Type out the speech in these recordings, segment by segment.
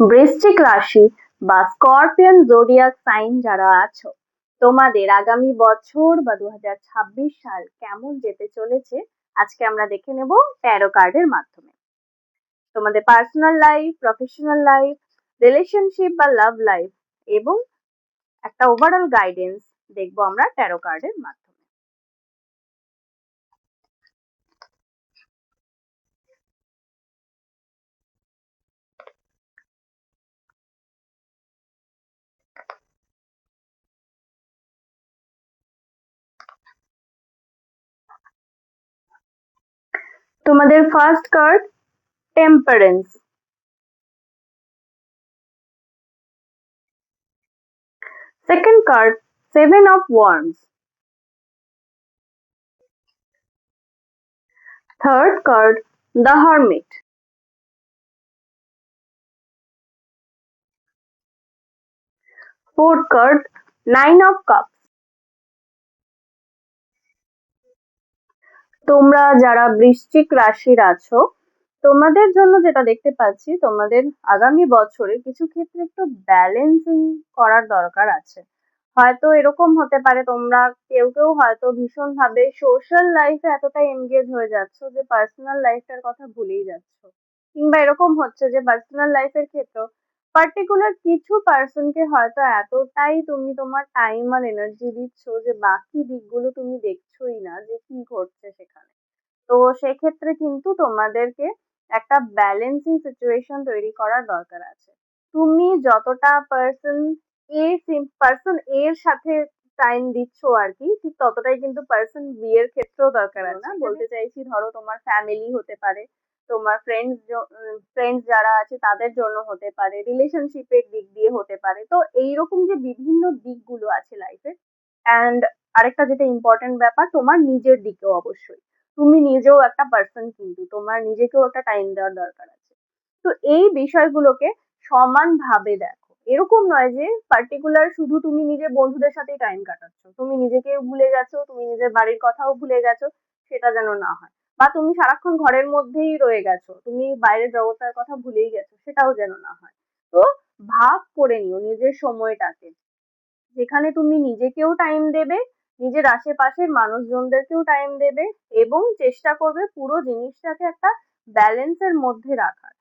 বৃশ্চিক রাশি বা স্করপিয়ন জোডিয়াক সাইন যারা আছো, তোমাদের আগামী বছর বা দুহাজার ছাব্বিশ সাল কেমন যেতে চলেছে? আজকে আমরা দেখে নেব ট্যারো কার্ডের মাধ্যমে। তোমাদের personal life professional life relationship বা লাভ লাইফ এবং একটা ওভারঅল গাইডেন্স দেখব আমরা ট্যারো কার্ডের মাধ্যমে। তোমাদের first card temperance second card seven of wands third card the hermit fourth card, nine of cups. তোমরা যারা বৃশ্চিক রাশির আছো, তোমাদের জন্য যেটা দেখতে পাচ্ছি, তোমাদের আগামী বছরে কিছু ক্ষেত্রে একটু ব্যালেন্সিং করার দরকার আছে। হয়তো এরকম হতে পারে, তোমরা কেউ কেউ হয়তো ভীষণ ভাবে সোশ্যাল লাইফে এতটাই এনগেজ হয়ে যাচ্ছ যে পার্সোনাল লাইফটার কথা ভুলেই যাচ্ছ। কিংবা এরকম হচ্ছে যে পার্সোনাল লাইফের ক্ষেত্রেও পার্টিকুলার কিছু পার্সনকে হয়তো এতটাই তুমি তোমার টাইম আর এনার্জি দিচ্ছ যে বাকি দিকগুলো তুমি দেখছোই না যে কি ঘটছে সেখানে। তো সেক্ষেত্রে কিন্তু তোমাদেরকে একটা ব্যালেন্সিং সিচুয়েশন তৈরি করার দরকার আছে। তুমি যতটা পার্সন এ পার্সন এর সাথে টাইম দিচ্ছ আর কি ঠিক ততটাই কিন্তু পার্সন বি এর ক্ষেত্রেও দরকার আছে বলতে চাইছি ধরো তোমার ফ্যামিলি হতে পারে। তোমার ফ্রেন্ডস ফ্রেন্ডস যারা আছে তাদের জন্য হতে পারে রিলেশনশিপের দিক দিয়ে হতে পারে। তো এইরকম যে বিভিন্ন দিকগুলো আছে লাইফে অ্যান্ড আরেকটা যেটা ইম্পর্টেন্ট ব্যাপার, তোমার নিজের দিকেও অবশ্যই। তুমি নিজেও একটা পার্সন কিন্তু, তোমার নিজেকেও একটা টাইম দেওয়ার দরকার আছে। তো এই বিষয়গুলোকে সমানভাবে দেখো। এরকম নয় যে পার্টিকুলার শুধু তুমি নিজের বন্ধুদের সাথেই টাইম কাটাচ্ছ। তুমি নিজেকেও ভুলে গেছো, তুমি নিজের বাড়ির কথাও ভুলে গেছো, সেটা যেন না হয়। বা তুমি সারাক্ষণ ঘরের মধ্যেই রয়ে গেছো, তুমি বাইরের জগতের কথা ভুলেই গেছো, সেটাও যেন না হয়। তো ভাগ করে নিও নিজের সময়টাকে। যেখানে তুমি নিজেকেও টাইম দেবে, নিজের আশেপাশের মানুষজনদেরকেও টাইম দেবে এবং চেষ্টা করবে পুরো জিনিসটাকে একটা ব্যালেন্সের মধ্যে রাখার।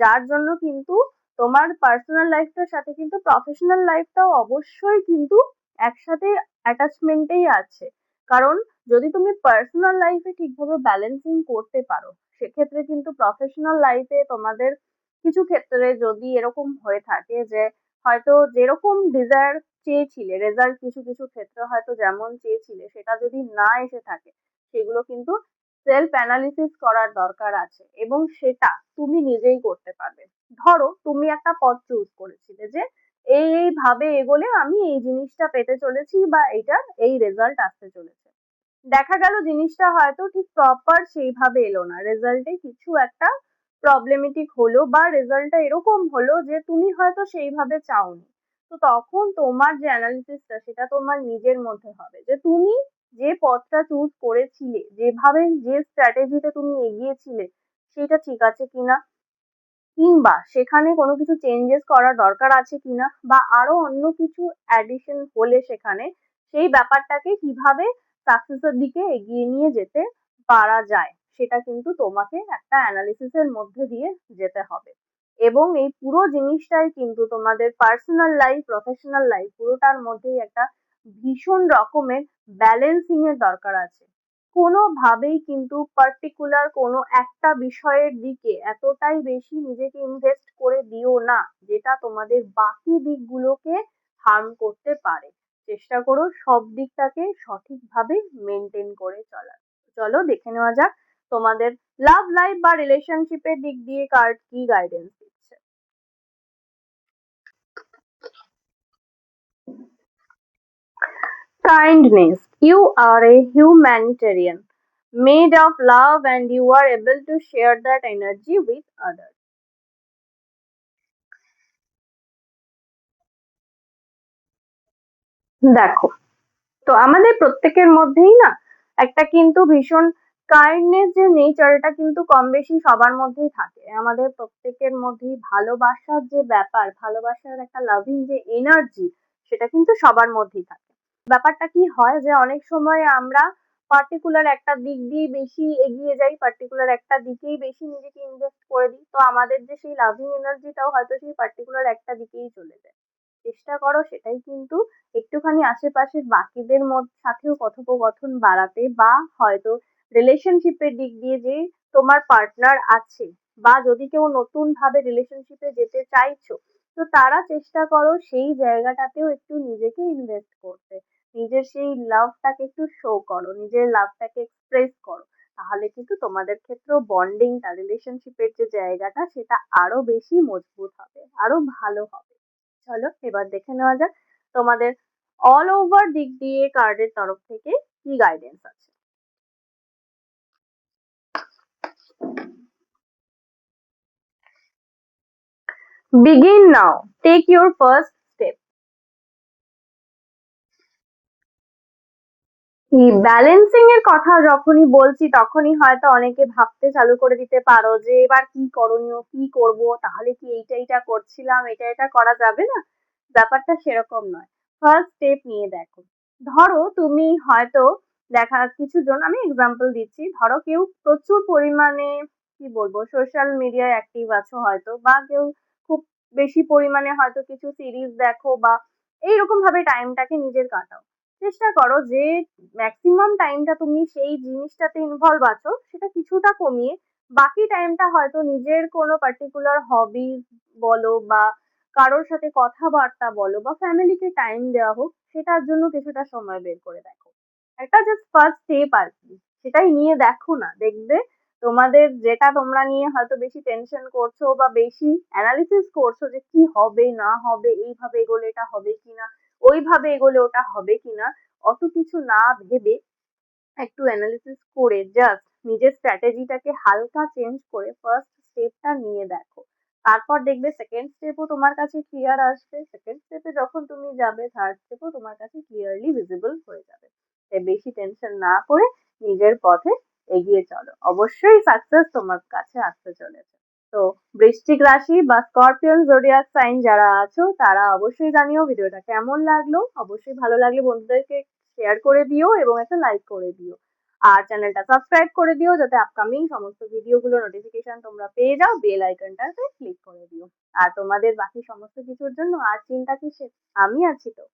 যার জন্য কিন্তু তোমার পার্সোনাল লাইফটার সাথে কিন্তু প্রফেশনাল লাইফটাও অবশ্যই কিন্তু একসাথে অ্যাটাচমেন্টেই আছে। কারণ যদি তুমি পার্সোনাল লাইফে ঠিকভাবে ব্যালেন্সিং করতে পারো, সেক্ষেত্রে কিন্তু প্রফেশনাল লাইফে তোমাদের কিছু ক্ষেত্রে যদি এরকম হয়ে থাকে যে হয়তো যেরকম ডিজায়ার চেয়েছিলে রেজাল্ট কিছু কিছু ক্ষেত্রে হয়তো যেমন চেয়েছিলে, সেটা যদি না এসে থাকে, সেগুলো কিন্তু সেলফ অ্যানালিসিস করার দরকার আছে এবং সেটা তুমি নিজেই করতে পারবে। ধরো তুমি একটা পথ চুজ করেছিলে যে এই এই ভাবে এগোলে আমি এই জিনিসটা পেতে চলেছি বা এইটার এই রেজাল্ট আসতে চলেছে। দেখা গেল জিনিসটা হয়তো ঠিক প্রপার সেইভাবে এলো না। রেজাল্টে কিছু একটা প্রবলেমেটিক হলো বা রেজাল্টটা এরকম হলো যে তুমি হয়তো সেইভাবে চাওনি। তো তখন তোমার যে অ্যানালিসিসটা সেটা তোমার নিজের মধ্যে হবে যে তুমি যে পথটা চুজ করেছিলে, যেভাবে যে স্ট্র্যাটেজিতে তুমি এগিয়েছিলে, সেটা ঠিক আছে কিনা? কিংবা সেখানে কোনো কিছু চেঞ্জেস করার দরকার আছে কিনা বা আরও অন্য কিছু অ্যাডিশন হলে সেখানে সেই ব্যাপারটাকে কীভাবে সাকসেসের দিকে এগিয়ে নিয়ে যেতে পারা যায়, সেটা কিন্তু তোমাকে একটা অ্যানালিসিসের মধ্যে দিয়ে যেতে হবে। এবং এই পুরো জিনিসটাই কিন্তু তোমাদের পার্সোনাল লাইফ প্রফেশনাল লাইফ পুরোটার মধ্যেই একটা ভীষণ রকমের ব্যালেন্সিং এর দরকার আছে। কোনোভাবেই কিন্তু পার্টিকুলার কোনো একটা বিষয়ের দিকে এতটাই বেশি নিজেকে ইনভেস্ট করে দিও না, যেটা তোমাদের বাকি দিকগুলোকে হার্ম করতে পারে। চেষ্টা করো সব দিকটাকে সঠিকভাবে মেনটেন করে চলার। চলো দেখে নেওয়া যাক তোমাদের লাভ লাইফ বা রিলেশনশিপের দিক দিয়ে কার্ড কি গাইডেন্স দিচ্ছে। Kindness you are a humanitarian, made of love and you are able to share that energy with others. দেখো, তো আমাদের প্রত্যেকের মধ্যেই না একটা কিন্তু ভীষণ কাইন্ডনেস যে নেচার এটা কিন্তু কম বেশি সবার মধ্যেই থাকে। আমাদের প্রত্যেকের মধ্যেই ভালোবাসার যে ব্যাপার, ভালোবাসার একটা লাভিং যে এনার্জি সেটা কিন্তু সবার মধ্যেই থাকে। ব্যাপারটা কি হয় যে অনেক সময় আমরা পার্টিকুলার একটা দিক দিয়ে বেশি এগিয়ে যাই পার্টিকুলার একটা দিকেই বেশি নিজেকে ইনভেস্ট করে দিই। তো আমাদের যে সেই লাভিং এনার্জিটাও হয়তো সেই পার্টিকুলার একটা দিকেই চলে যায়। চেষ্টা করো, সেটাই কিন্তু একটুখানি আশেপাশের বাকিদের মধ্যে সাথেও কথোপকথন বাড়াতে বা হয়তো রিলেশনশিপের দিক দিয়ে যে তোমার পার্টনার আছে বা যদি কেউ নতুন ভাবে রিলেশনশিপে যেতে চাইছো, তো তারা চেষ্টা করো সেই জায়গাটাতেও একটু নিজেকে ইনভেস্ট করতে। নিজের সেই লাভটাকে একটু শো করো, নিজের লাভটাকে এক্সপ্রেস করো তাহলে কিন্তু তোমাদের ক্ষেত্রেও বন্ডিংটা রিলেশনশিপের যে জায়গাটা, সেটা আরও বেশি মজবুত হবে, আরও ভালো হবে চলো, এবার দেখে নেওয়া যাক তোমাদের অল ওভার দিক দিয়ে কার্ডের তরফ থেকে কি গাইডেন্স আছে Begin now. Take your first এই ব্যালেন্সিং এর কথা যখনই বলছি, তখনই হয়তো অনেকে ভাবতে চালু করে দিতে পারো যে, এবার কি করণীয়? কি করব? তাহলে কি এইটা এইটা করছিলাম, এটা এটা করা যাবে না? ব্যাপারটা সেরকম নয়। ফার্স্ট স্টেপ নিয়ে দেখো। ধরো তুমি হয়তো দেখা কিছু জন আমি এক্সাম্পল দিচ্ছি। ধরো কেউ প্রচুর পরিমাণে, কি বলব সোশ্যাল মিডিয়ায় অ্যাক্টিভ আছো হয়তো, বা কেউ খুব বেশি পরিমাণে হয়তো কিছু সিরিজ দেখো, বা এইরকম ভাবে টাইমটাকে নিজের কাটাও। চেষ্টা করো যে ম্যাক্সিমাম টাইমটা তুমি সেই জিনিসটাতে ইনভলভ আছো, সেটা কিছুটা কমিয়ে বাকি টাইমটা হয়তো নিজের কোনো পার্টিকুলার হবি বলো বা কারোর সাথে কথাবার্তা বলো বা ফ্যামিলিকে টাইম দেওয়া হোক, সেটার জন্য কিছুটা সময় বের করে দেখো। একটা জাস্ট ফার্স্ট স্টেপ আর কি, সেটাই নিয়ে দেখো না, দেখবে তোমাদের যেটা তোমরা নিয়ে হয়তো বেশি টেনশন করছ বা বেশি অ্যানালিসিস করছ যে কি হবে না হবে, এইভাবে এগোলে এটা হবে কিনা ওইভাবে এগোলে ওটা হবে কিনা, অত কিছু না ভেবে একটু অ্যানালিসিস করে জাস্ট নিজের স্ট্র্যাটেজিটাকে হালকা চেঞ্জ করে ফার্স্ট স্টেপটা নিয়ে দেখো। তারপর দেখবে সেকেন্ড স্টেপও তোমার কাছে ক্লিয়ার আসবে। সেকেন্ড স্টেপে যখন তুমি যাবে থার্ড স্টেপও তোমার কাছে ক্লিয়ারলি ভিজিবল হয়ে যাবে। তাই বেশি টেনশন না করে নিজের পথে এগিয়ে চলো। অবশ্যই সাকসেস তোমার কাছে আসতে চলেছে। তো বৃশ্চিক রাশি বা স্করপিয়ন জোডিয়াক সাইন যারা আছো, তারা অবশ্যই জানিও ভিডিওটা কেমন লাগল। অবশ্যই ভালো লাগলে বন্ধুদেরকে শেয়ার করে দিও এবং একটা লাইক করে দিও। আর চ্যানেলটা সাবস্ক্রাইব করে দিও যাতে আপকামিং সমস্ত ভিডিওগুলো নোটিফিকেশন তোমরা পেয়ে যাও বেল আইকনটাতে ক্লিক করে দিও। আর তোমাদের বাকি সমস্ত কিছুর জন্য আর চিন্তা কিসের? আমি আছি তো।